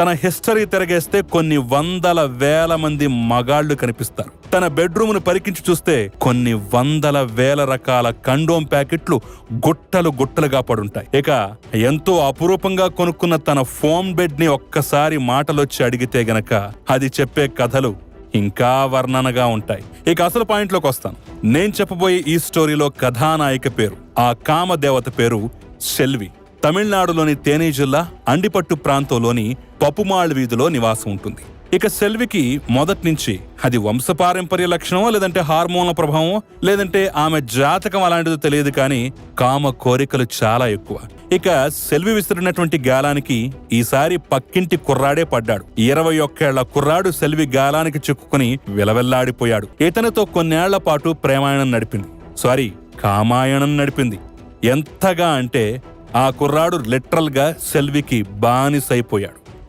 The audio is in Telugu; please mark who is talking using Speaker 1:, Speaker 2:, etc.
Speaker 1: తన హిస్టరీ తిరగేస్తే కొన్ని వందల వేల మంది మగాళ్ళు కనిపిస్తారు. తన బెడ్రూమ్ను పరికించి చూస్తే కొన్ని వందల వేల రకాల కండోమ్ ప్యాకెట్లు గుట్టలు గుట్టలుగా పడుంటాయి. ఇక ఎంతో అపురూపంగా కొనుక్కున్న తన ఫోమ్ బెడ్ని ఒక్కసారి మాటలొచ్చి అడిగితే గనక అది చెప్పే కథలు ఇంకా వర్ణనగా ఉంటాయి. ఇక అసలు పాయింట్లోకి వస్తాను. నేను చెప్పబోయే ఈ స్టోరీలో కథానాయిక పేరు ఆ కామదేవత పేరు సెల్వి. తమిళనాడులోని తేనే జిల్లా అండిపట్టు ప్రాంతంలోని పప్పుమాళ్ వీధిలో నివాసం ఉంటుంది. ఇక సెల్వికి మొదటి నుంచి అది వంశపారంపర్య లక్షణమో లేదంటే హార్మోన్ల ప్రభావమో లేదంటే ఆమె జాతకం అలాంటిదో తెలియదు కానీ కామ కోరికలు చాలా ఎక్కువ. ఇక సెల్వి విసిరినటువంటి గాలానికి ఈసారి పక్కింటి కుర్రాడే పడ్డాడు. ఇరవై ఒక్కేళ్ళ కుర్రాడు సెల్వి గాలానికి చిక్కుకుని విలవెల్లాడిపోయాడు. ఇతనితో కొన్నేళ్ళ పాటు ప్రేమాయణం నడిపింది. సారీ కామాయణం నడిపింది. ఎంతగా అంటే ఆ కుర్రాడు లిటరల్గా సెల్వికి బానిసైపోయాడు.